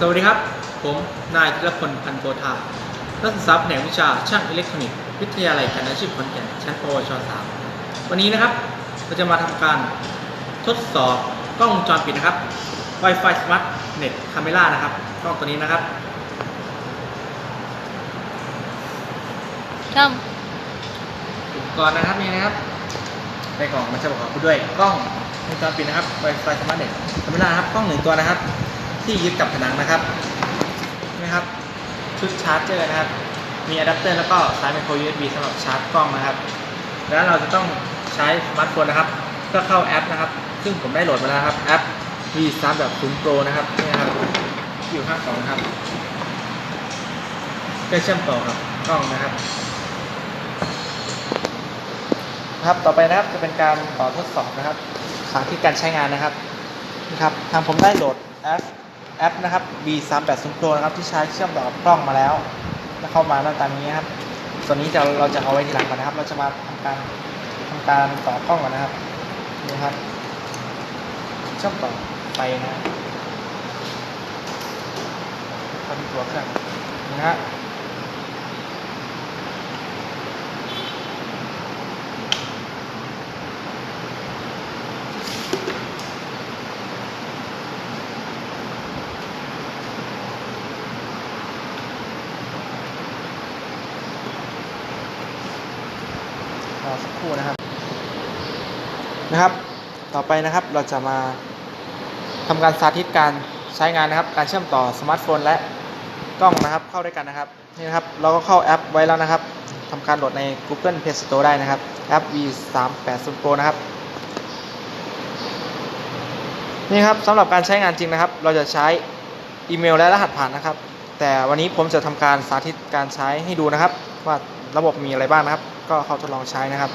สวัสดีครับ ผมนายธีรพลพันโกธานักศึกษาแผนกวิชาช่างอิเล็กทรอนิกส์วิทยาลัยการอาชีพขอนแก่นชั้นปวช .3 วันนี้นะครับ เราจะมาทำการทดสอบกล้องวงจรปิดนะครับ Wi-Fi Smart Net Camera นะครับกล้องตัวนี้นะครับช่างอุปกรณ์นะครับนี่นะครับในกล่องมันจะประกอบไปด้วยกล้องวงจรปิดนะครับ Wi-Fi Smart Net Camera นะครับกล้องหนึ่งตัวนะครับ ที่ยึดกับผนังนะครับนี่นะครับ ชุดชาร์จเจอร์นะครับ มีอะแดปเตอร์แล้วก็สายไมโคร USB สำหรับชาร์จกล้องนะครับ แล้วเราจะต้องใช้สมาร์ทโฟนนะครับเพื่อเข้าแอปนะครับ ซึ่งผมได้โหลดมาแล้วครับแอป V 3แบบ0 Pro นะครับนี่ครับอยู่ข้างกล่องครับเพื่อเชื่อมต่อกับกล้องนะครับ ครับต่อไปนะครับจะเป็นการต่อทดสอบนะครับสาธิตการใช้งานนะครับนะครับทางผมได้โหลดแอป แอปนะครับ B380 Pro นะครับที่ใช้เชื่อมต่อกับกล้องมาแล้วแล้วเข้ามาหน้าตานี้ครับ ส่วนนี้จะเราจะเอาไว้ทีหลังก่อนนะครับ เราจะมาทำการทำการต่อกล้องก่อนนะครับนี่ครับเชื่อมต่อไปนะครับเข้าที่ตัวเครื่องนะฮะ อสักครู่นะครับนะครับ ต่อไปนะครับเราจะมาทำการสาธิตการใช้งานนะครับ การเชื่อมต่อสมาร์ทโฟนและกล้องนะครับเข้าด้วยกันนะครับนี่นะครับเราก็เข้าแอปไว้แล้วนะครับทำการโหลดใน Google Play Store ได้นะครับแอป V 3 8 0 Pro นะครับนี่ครับสำหรับการใช้งานจริงนะครับ เราจะใช้อีเมลและรหัสผ่านนะครับ แต่วันนี้ผมจะทำการสาธิตการใช้ให้ดูนะครับ ว่าระบบมีอะไรบ้างนะครับ ก็เขาทดลองใช้นะครับ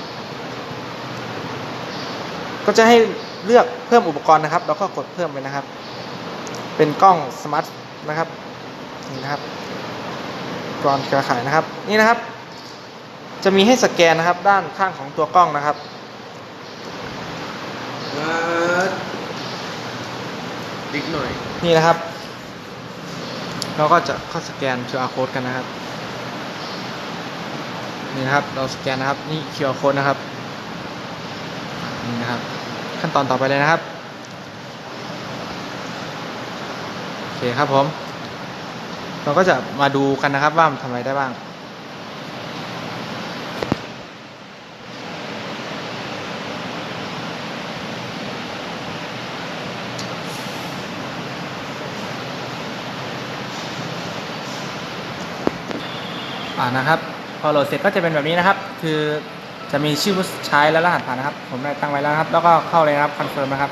ก็จะให้เลือกเพิ่มอุปกรณ์นะครับ แล้วก็กดเพิ่มไปนะครับ เป็นกล้องสมาร์ทนะครับนี่นะครับกรอนเครือข่ายนะครับ นี่นะครับ จะมีให้สแกนนะครับ ด้านข้างของตัวกล้องนะครับดิกหน่อย นี่นะครับ เราก็จะเข้าสแกน QR code กันนะครับ นี่นะครับ เราสแกนนะครับ นี่ QR code นะครับ นี่นะครับ ขั้นตอนต่อไปเลยนะครับ โอเคครับผม เราก็จะมาดูกันนะครับว่ามันทำอะไรได้บ้างอ่านะครับ พอโหลดเสร็จก็จะเป็นแบบนี้นะครับ คือจะมีชื่อผู้ใช้และรหัสผ่านนะครับ ผมได้ตั้งไว้แล้วครับ แล้วก็เข้าเลยนะครับคอนเฟิร์มนะครับ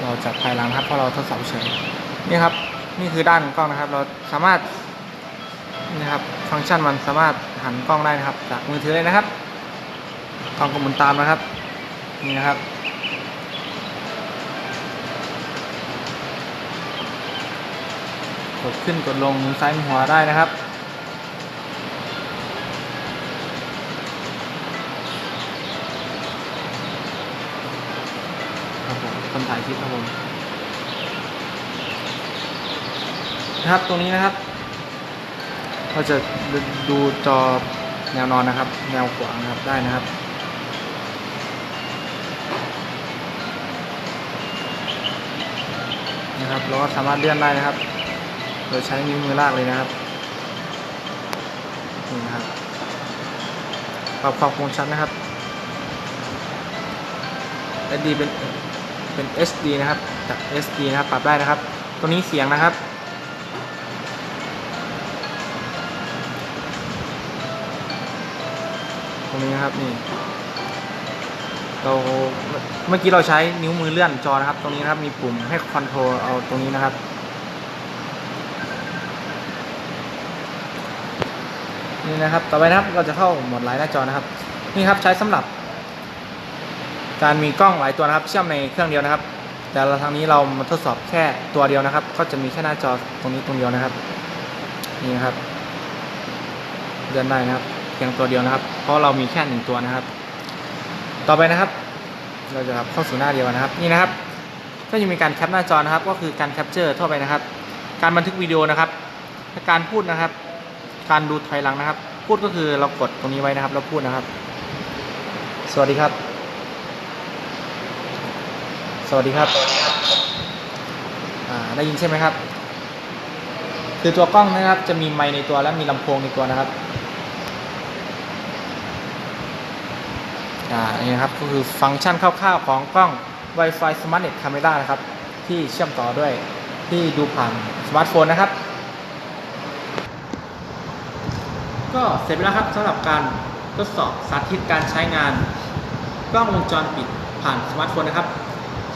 เราจับภายหลังครับเพราะเราทดสอบเฉยนี่ครับ นี่คือด้านกล้องนะครับ เราสามารถนี่นะครับฟังก์ชันมันสามารถหันกล้องได้นะครับ จากมือถือเลยนะครับกล้องก็หมุนตามนะครับ นี่นะครับกดขึ้นกดลงซ้ายมือขวได้นะครับ คนถ่ายคลิปครับผมนะครับตรงนี้นะครับเราจะดูจอแนวนอนนะครับ แนวขวางนะครับได้นะครับนะครับเราก็สามารถเลื่อนได้นะครับ โดยใช้นิ้วมือลากเลยนะครับนี่นะครับปรับความคมชัดนะครับ SD เป็น เป็น SD นะครับจาก SD นะครับปรับได้นะครับ ตัวนี้เสียงนะครับ ตรงนี้นะครับนี่เราเมื่อกี้เราใช้นิ้วมือเลื่อนจอนะครับ ตรงนี้นะครับมีปุ่มให้คอนโทรลเอาตรงนี้นะครับนี่นะครับ ต่อไปนะครับเราจะเข้าหมดไลน์หน้าจอนะครับ นี่ครับใช้สำหรับ การมีกล้องหลายตัวนะครับ เชื่อมในเครื่องเดียวนะครับ แต่เราทางนี้เรามาทดสอบแค่ตัวเดียวนะครับ ก็จะมีแค่หน้าจอตรงนี้ตรงเดียวนะครับ นี่นะครับเลื่อนได้นะครับเพียงตัวเดียวนะครับ เพราะเรามีแค่หนึ่งตัวนะครับ ต่อไปนะครับ เราจะเข้าสู่หน้าเดียวนะครับ นี่นะครับ ก็จะมีการแคปหน้าจอนะครับ ก็คือการแคปเจอร์ทั่วไปนะครับ การบันทึกวิดีโอนะครับการพูดนะครับ การดูถอยหลังนะครับ พูดก็คือเรากดตรงนี้ไว้นะครับเราพูดนะครับ สวัสดีครับ สวัสดีครับ ได้ยินใช่ไหมครับ คือตัวกล้องนะครับ จะมีไมค์ในตัวและมีลำโพงในตัวนะครับ อ่า นี่นะครับ ก็คือฟังก์ชันคร่าวๆของกล้อง Wi-Fi Smart Net Camera นะครับ ที่เชื่อมต่อด้วยที่ดูผ่านสมาร์ทโฟนนะครับ ก็เสร็จไปแล้วครับสำหรับการทดสอบสาธิตการใช้งาน กล้องวงจรปิดผ่านสมาร์ทโฟนนะครับ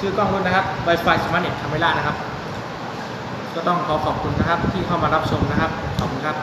ชื่อกล้องรุ่นนะครับ Wi-Fi Smart Net Camera นะครับ ก็ต้องขอขอบคุณนะครับที่เข้ามารับชมนะครับ ขอบคุณครับ